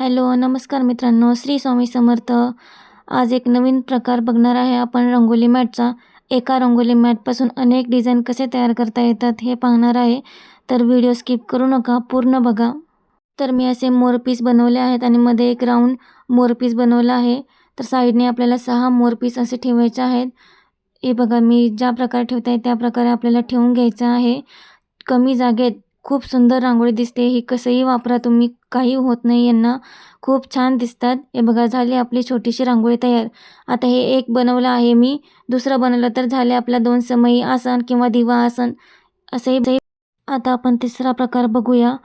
Hello नमस्कार मित्रांनो. श्री स्वामी समर्थ. आज एक नवीन प्रकार बघणार आहे आपण रंगोली मॅटचा. एका रंगोली मॅटपासून अनेक डिझाईन कसे तयार करता येतात हे पाहणार आहे. तर व्हिडिओ स्किप करू नका पूर्ण बघा. तर मी असे मोरपीस बनवले आहेत आणि मध्ये एक राऊंड मोरपीस बनवला आहे. तर साईडने आपल्याला सहा मोरपीस असे ठेवायचे आहेत. हे बघा मी ज्या प्रकारे ठेवत आहे त्या प्रकारे आपल्याला ठेवून घ्यायचं आहे. कमी जागेत खूप सुंदर रांगोळी दिसते. ही कसंही वापरा तुम्ही काही होत नाही यांना खूप छान दिसतात. हे बघा झाली आपली छोटीशी रांगोळी तयार. आता हे एक बनवलं आहे मी. दुसरं बनवलं तर झाले आपला दोन समयी आसन किंवा दिवा आसन. असंही आता आपण तिसरा प्रकार बघूया.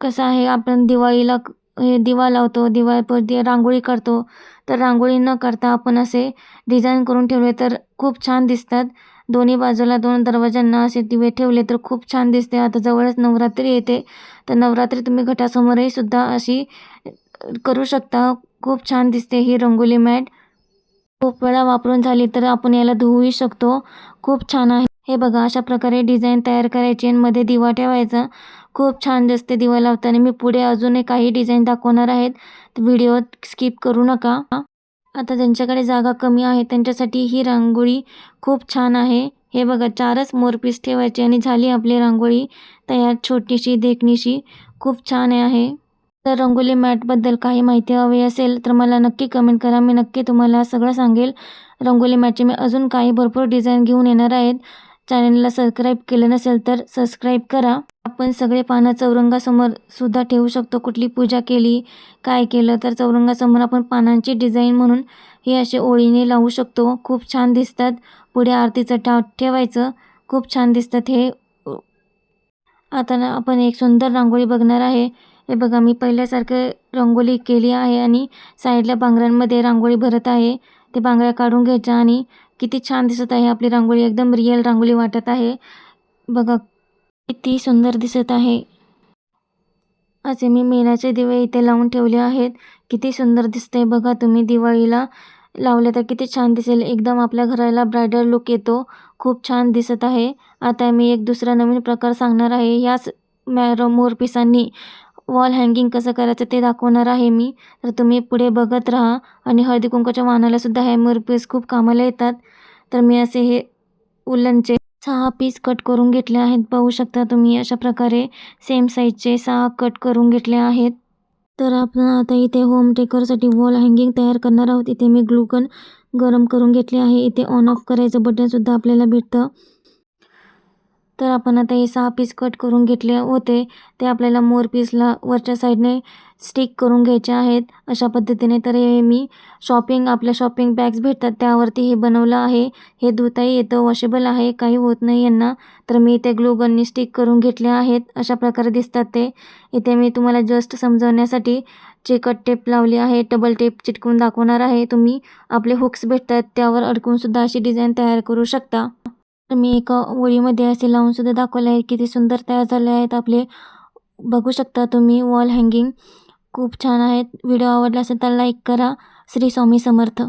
कसा आहे? आपण दिवाळीला हे दिवा लावतो. दिवाळीवरती रांगोळी करतो. तर रांगोळी न करता आपण असे डिझाईन करून ठेवले तर खूप छान दिसतात. दोन्ही बाजूला दोन दरवाज्यांना असे दिवे ठेवले तर खूप छान दिसते. आता जवळच नवरात्री येते. तर नवरात्री तुम्ही घटासमोरही सुद्धा अशी करू शकता. खूप छान दिसते ही रंगोली मॅट. खूप वेळा वापरून झाली तर आपण याला धुवूही शकतो. खूप छान आहे. हे बघा अशा प्रकारे डिझाईन तयार करायची आणि मध्ये दिवा ठेवायचा. खूप छान दिसते दिवा लावताना. मी पुढे अजूनही काही डिझाईन दाखवणार आहेत. व्हिडिओ स्किप करू नका. आता ज्यांच्याकडे जागा कमी आहे त्यांच्यासाठी ही रांगोळी खूप छान आहे. हे बघा चारच मोरपीस ठेवायचे आणि झाली आपली रांगोळी तयार छोटीशी देखणीशी. खूप छान आहे तर रंगोली मॅटबद्दल काही माहिती हवी असेल तर मला नक्की कमेंट करा. मी नक्की तुम्हाला सगळं सांगेल. रंगोली मॅटचे मी अजून काही भरपूर डिझाईन घेऊन येणार आहेत. चॅनलला सबस्क्राईब केलं नसेल तर सबस्क्राईब करा. आपण सगळे पानं चौरंगासमोर सुद्धा ठेवू शकतो. कुठली पूजा केली काय केलं तर चौरंगासमोर आपण पानांची डिझाईन म्हणून हे असे ओळीने लावू शकतो. खूप छान दिसतात. पुढे आरतीचं टाव ठेवायचं. खूप छान दिसतात हे. आता ना आपण एक सुंदर रांगोळी बघणार आहे. हे बघा मी पहिल्यासारखं रांगोळी केली आहे आणि साईडला बांगड्यांमध्ये रांगोळी भरत आहे. ते बांगड्या काढून घ्यायच्या आणि किती छान दिसत आहे आपली रांगोळी. एकदम रिअल रांगोळी वाटत आहे. बघा किती सुंदर दिसत आहे. असे मी मेणाचे दिवे इथे लावून ठेवले आहेत. किती सुंदर दिसते बघा तुम्ही दिवाळीला लावले तर किती छान दिसेल. एकदम आपल्या घराला ब्रायडल लुक येतो. खूप छान दिसत आहे. आता मी एक दुसरा नवीन प्रकार सांगणार आहे. याच मॅ मोरपिसांनी वॉल हँगिंग कसं करायचं ते दाखवणार आहे मी. तर तुम्ही पुढे बघत राहा. आणि हळदी कुंकाच्या वाहनालासुद्धा हे मोरपीस खूप कामाला येतात. तर मी असे हे उलनचे सहा पीस कट करून घेतले आहेत. पाहू शकता तुम्ही अशा प्रकारे सेम साईजचे सहा कट करून घेतले आहेत. तर आपण आता इथे होम टेकरसाठी वॉल हँगिंग तयार करणार आहोत. इथे मी ग्लुकन गरम करून घेतले आहे. इथे ऑन ऑफ करायचं बटनसुद्धा आपल्याला भेटतं. तर आपण आता हे सहा पीस कट करून घेतले होते. ते आपल्याला मोर पीसला वरच्या साईडने स्टिक करून घ्यायचे आहेत. अशा पद्धतीने तर हे मी शॉपिंग आपल्या शॉपिंग बॅग्स भेटतात. त्यावरती हे बनवलं आहे. हे धुताही येतं वॉशेबल आहे काही होत नाही यांना. तर मी इथे ग्लूगननी स्टिक करून घेतले आहेत. अशा प्रकारे दिसतात ते. इथे मी तुम्हाला जस्ट समजवण्यासाठी चिकट टेप लावली आहे. डबल टेप चिटकून दाखवणार आहे. तुम्ही आपले हुक्स भेटतात त्यावर अडकूनसुद्धा अशी डिझाईन तयार करू शकता. तर मी एका ओळीमध्ये असे लावूनसुद्धा दाखवले आहे किती सुंदर तयार झाले आहेत आपले. बघू शकता तुम्ही वॉल हँगिंग. खूप छान आहेत. व्हिडिओ आवडला असेल तर लाईक करा. श्री स्वामी समर्थ.